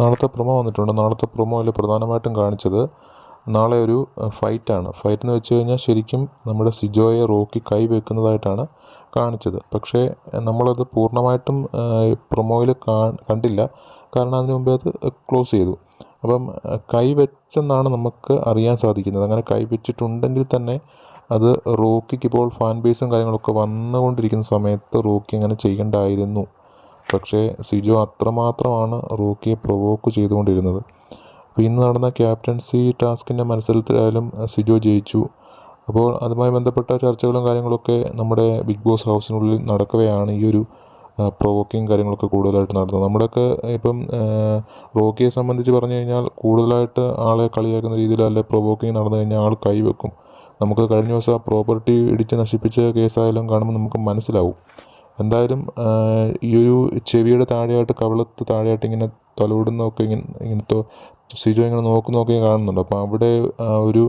നാളത്തെ പ്രൊമോ വന്നിട്ടുണ്ട്. നാളത്തെ പ്രൊമോയിൽ പ്രധാനമായിട്ടും കാണിച്ചത് നാളെ ഒരു ഫൈറ്റാണ് ഫൈറ്റ് എന്ന് വെച്ച് കഴിഞ്ഞാൽ ശരിക്കും നമ്മുടെ സിജോയെ റോക്കി കൈ വെക്കുന്നതായിട്ടാണ് കാണിച്ചത്. പക്ഷേ നമ്മളത് പൂർണമായിട്ടും പ്രൊമോയിൽ കണ്ടില്ല. കാരണം അതിനു മുമ്പേ അത് ക്ലോസ് ചെയ്തു. അപ്പം കൈ വെച്ചെന്നാണ് നമുക്ക് അറിയാൻ സാധിക്കുന്നത്. അങ്ങനെ കൈ വെച്ചിട്ടുണ്ടെങ്കിൽ തന്നെ അത് റോക്കിക്ക് ഇപ്പോൾ ഫാൻ ബേസും കാര്യങ്ങളൊക്കെ വന്നുകൊണ്ടിരിക്കുന്ന സമയത്ത് റോക്കി അങ്ങനെ ചെയ്യേണ്ടായിരുന്നു. പക്ഷേ സിജോ അത്രമാത്രമാണ് റോക്കിയെ പ്രൊവോക്ക് ചെയ്തുകൊണ്ടിരുന്നത്. അപ്പോൾ ഇന്ന് നടന്ന ക്യാപ്റ്റൻസി ടാസ്കിന്റെ മത്സരത്തിലായാലും സിജോ ജയിച്ചു. അപ്പോൾ അതുമായി ബന്ധപ്പെട്ട ചർച്ചകളും കാര്യങ്ങളൊക്കെ നമ്മുടെ ബിഗ് ബോസ് ഹൗസിനുള്ളിൽ നടക്കുകയാണ് ഈ ഒരു പ്രൊവോക്കിങ് കാര്യങ്ങളൊക്കെ കൂടുതലായിട്ട് നടത്തുന്നത് നമ്മുടെയൊക്കെ ഇപ്പം റോക്കിയെ സംബന്ധിച്ച് പറഞ്ഞു കഴിഞ്ഞാൽ കൂടുതലായിട്ട് ആളെ കളിയാക്കുന്ന രീതിയിൽ അല്ലെ പ്രൊവോക്കിങ് നടന്നു കഴിഞ്ഞാൽ ആൾ കൈവെക്കും. നമുക്ക് കഴിഞ്ഞ ദിവസം ആ പ്രോപ്പർട്ടി ഇടിച്ച് നശിപ്പിച്ച കേസായാലും കാണുമ്പോൾ നമുക്ക് മനസ്സിലാവും. എന്തായാലും ഈ ഒരു ചെവിയുടെ താഴെയായിട്ട് കവിളത്ത് താഴെയായിട്ട് ഇങ്ങനെ തലോടുന്നതൊക്കെ ഇങ്ങനെ ഇങ്ങനത്തെ സിജോ ഇങ്ങനെ നോക്കുന്നതൊക്കെ കാണുന്നുണ്ട്. അപ്പോൾ അവിടെ ഒരു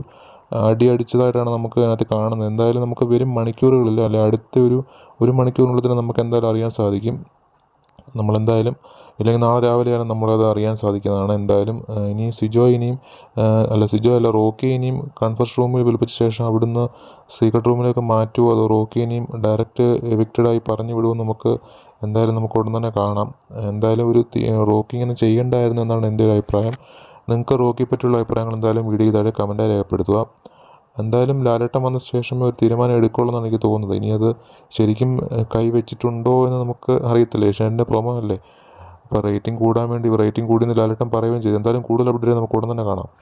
അടി അടിച്ചതായിട്ടാണ് നമുക്ക് അതിനകത്ത് കാണുന്നത്. എന്തായാലും നമുക്ക് വരും മണിക്കൂറുകളിൽ അല്ലെ അടുത്ത ഒരു ഒരു മണിക്കൂറിനുള്ളിൽ തന്നെ നമുക്ക് എന്തായാലും അറിയാൻ സാധിക്കും. നമ്മളെന്തായാലും ഇല്ലെങ്കിൽ നാളെ രാവിലെയാണ് നമ്മളത് അറിയാൻ സാധിക്കുന്നതാണ്. എന്തായാലും ഇനി സിജോ ഇനിയും അല്ല സിജോ അല്ല റോക്കി ഇനിയും കൺഫറൻസ് റൂമിൽ വിളിപ്പിച്ച ശേഷം അവിടുന്ന് സീക്രട്ട് റൂമിലേക്ക് മാറ്റുമോ അതോ റോക്കി ഇനിയും ഡയറക്റ്റ് എവിക്റ്റഡായി പറഞ്ഞു വിടുമോ നമുക്ക് എന്തായാലും നമുക്ക് ഉടൻ തന്നെ കാണാം. എന്തായാലും ഒരു റോക്കി ഇങ്ങനെ ചെയ്യേണ്ടായിരുന്നു എന്നാണ് എന്റെ ഒരു അഭിപ്രായം. നിങ്ങൾക്ക് റോക്കിയെ പറ്റിയുള്ള അഭിപ്രായങ്ങൾ എന്തായാലും വീഡിയോ താഴെ കമന്റായി രേഖപ്പെടുത്തുക. എന്തായാലും ലാലേട്ടൻ വന്ന ശേഷമേ ഒരു തീരുമാനം എടുക്കുള്ളൂ എന്നാണ് എനിക്ക് തോന്നുന്നത്. ഇനി അത് ശരിക്കും കൈ വെച്ചിട്ടുണ്ടോ എന്ന് നമുക്ക് അറിയത്തില്ല. ഏഷ്യാനെന്റെ പ്രൊമോ അല്ലേ? അപ്പോൾ റേറ്റിംഗ് കൂടാൻ വേണ്ടി റേറ്റിംഗ് കൂടിയെന്ന് ലാലേട്ടൻ പറയുകയും ചെയ്തു. എന്തായാലും കൂടുതൽ അപ്ഡേറ്റ് നമുക്ക് ഉടൻ തന്നെ കാണാം.